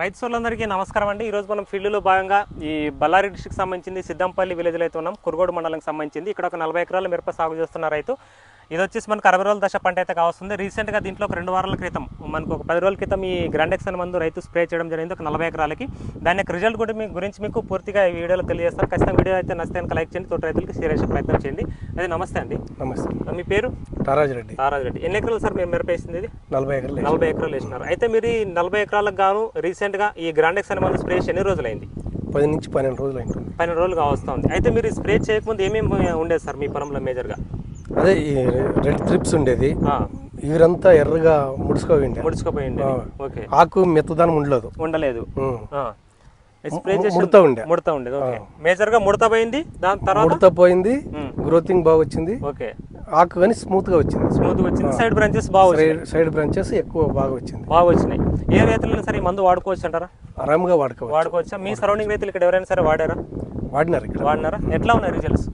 రైతు సోళ్ళందరికీ నమస్కారం అండి. ఈరోజు మనం ఫీల్డ్లో భాగంగా ఈ బళ్ళారి డిస్టిక్ సంబంధించింది సిద్దంపల్లి విలేజ్లో అయితే ఉన్నాం. కురుగోడు మండలంకి సంబంధించింది. ఇక్కడ ఒక నలభై ఎకరాల మిరప సాగు చేస్తున్న రైతు. ఇది వచ్చేసి మనకు అరవై రోజుల దశ పంట అయితే కావస్తుంది. రీసెంట్గా దీంట్లో ఒక రెండు వారాల క్రితం మనకు ఒక పది రోజుల క్రితం ఈ గ్రాండెక్స్ అనే మందు రైతు స్ప్రే చేయడం జరిగింది. ఒక నలభై ఎకరాలకి. దాని యొక్క రిజల్ట్ కూడా మీ గురించి మీకు పూర్తిగా ఈ వీడియోలో తెలియజేస్తాను. ఖచ్చితంగా వీడియో అయితే నచ్చితే కనుక లైక్ చేయండి తోటి రైతులకి షేర్ చేసే ప్రయత్నం చేయండి. అదే నమస్తే అండి. నమస్తే. మీ పేరు? తారాజ్ రెడ్డి. తారాజ్ రెడ్డి. ఎన్ని ఎకరాలు సార్ మీరు మిరప వేసింది ఇది? నలభై ఎకరాలు నలభై ఎకరాలు వేసినారు. అయితే మీరు ఈ నలభై ఎకరాలకు గాను రీసెంట్గా ఈ గ్రాండెక్స్ అనే మందు స్ప్రే చేసి ఎన్ని రోజులైంది? పది నుంచి పన్నెండు రోజులు అయింటుంది పన్నెండు రోజులు కావస్తా ఉంది అయితే మీరు స్ప్రే చేయకముందు ఏమేమి ఉండేది సార్ మీ పొలంలో మేజర్గా అదే ఈ రెడ్ త్రిప్స్ ఉండేది. ఇవరంతా ఎర్రగా ముడుచుకోవిండే ముడుచుకుపోయింది. ఓకే. ఆకు మెత్తదానం ఉండలేదు. ఉండలేదు. స్ప్రే చేసి ముడత ఉండే. ముడత ఉండేది. ఓకే. మేజర్గా ముడత పోయింది. దాని తర్వాత? ముడత పోయింది. గ్రోతింగ్ బాగా వచ్చింది. ఓకే. ఆకు కానీ స్మూత్గా వచ్చింది. స్మూత్ వచ్చింది. సైడ్ బ్రాంచెస్ బాగా సైడ్ బ్రాంచెస్ ఎక్కువ బాగా వచ్చింది. బాగా వచ్చినాయి. ఏ రైతులైనా సరే మందు వాడుకోవచ్చు అంటారా? ఆరాంగా వాడుకోవచ్చు. వాడుకోవచ్చా? మీ సరౌండింగ్ రైతులు ఇక్కడ ఎవరైనా సరే వాడారా? వాడినారు ఇక్కడ. వాడినారా? ఎట్లా ఉన్నాయి రిజల్ట్స్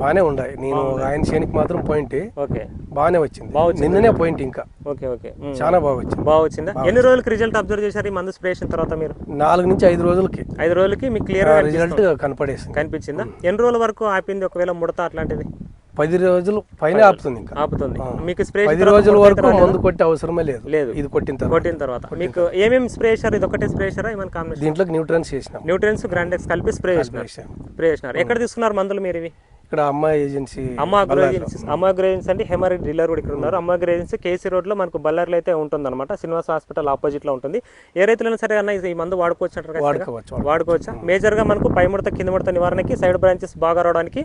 బాగానే ఉన్నాయి నేను ఆయన చేనికి మాత్రం పాయింట్ ఓకే. బాగానే వచ్చింది. నిన్ననే పాయింట్ ఇంకా. Okay okay. చాలా బాగా వచ్చింది. బాగా వచ్చిందా? ఎన్ని రోజులకి రిజల్ట్ అబ్జర్వ్ చేశారు ఈ మందు స్ప్రే చేసిన తర్వాత మీరు? నాలుగు నుంచి ఐదు రోజులకి. ఐదు రోజులకి మీకు క్లియర్ రిజల్ట్ కనపడేసింది. కనిపించిందా? ఎన్ని రోజుల వరకు ఆపింది ఒకవేళ ముడత అట్లాంటిది? పది రోజులు పైన ఆపుతుంది ఇంకా. ఆపుతుంది. మీకు స్ప్రే పది రోజుల వరకు మందు కొట్టే అవసరమే లేదు. లేదు. ఇది కొట్టిన తర్వాత. కొట్టిన తర్వాత. మీకు ఏమేమి స్ప్రే చేశారు? ఇది ఒకటే స్ప్రే చేశారా? ఏమైనా కాంబినేషన్ దీంట్లోకి న్యూట్రన్స్ చేసినాం. న్యూట్రియన్స్ గ్రాండెక్స్ కలిపి స్ప్రే చేసినారు. చేసాం. స్ప్రే చేసినారు. ఎక్కడ తీసుకున్నారు మందులు మీరు ఇవి? ఇక్కడ అమ్మ ఏజెన్సీ అమ్మ అగ్రోజెన్సీ అమ్మ అగ్రోజెన్సీ అంటే హెమరీ డీలర్ కూడా ఇక్కడ ఉన్నారు. అమ్మ అగ్రోజెన్సీ కేసీ రోడ్లో మనకు బళ్ళారిలో అయితే ఉంటుంది అనమాట శ్రీనివాస హాస్పిటల్ ఆపోజిట్లో ఉంటుంది. ఏ రైతులైనా సరే అన్న ఈ మందు వాడుకోవచ్చు? వాడుకోవచ్చు వాడుకోవచ్చా. మేజర్గా మనకు పై ముడత కింద ముడత నివారణకి సైడ్ బ్రాంచెస్ బాగా రావడానికి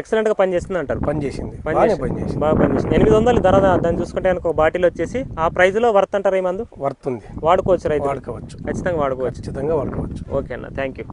ఎక్సలెంట్గా పనిచేస్తుంది అంటారు. పని చేసింది బాగానే పని చేసింది బాగా పనిచేస్తుంది ఎనిమిది వందలు ధర దాన్ని చూసుకుంటే ఒక బాటిల్ వచ్చేసి ఆ ప్రైస్లో వర్త్ అంటారు ఈ మందు? వర్త్ ఉంది వాడుకోవచ్చు రైతు వాడుకోవచ్చు. ఖచ్చితంగా వాడుకోవచ్చు. ఖచ్చితంగా వాడుకోవచ్చు. ఓకే అన్న. Thank you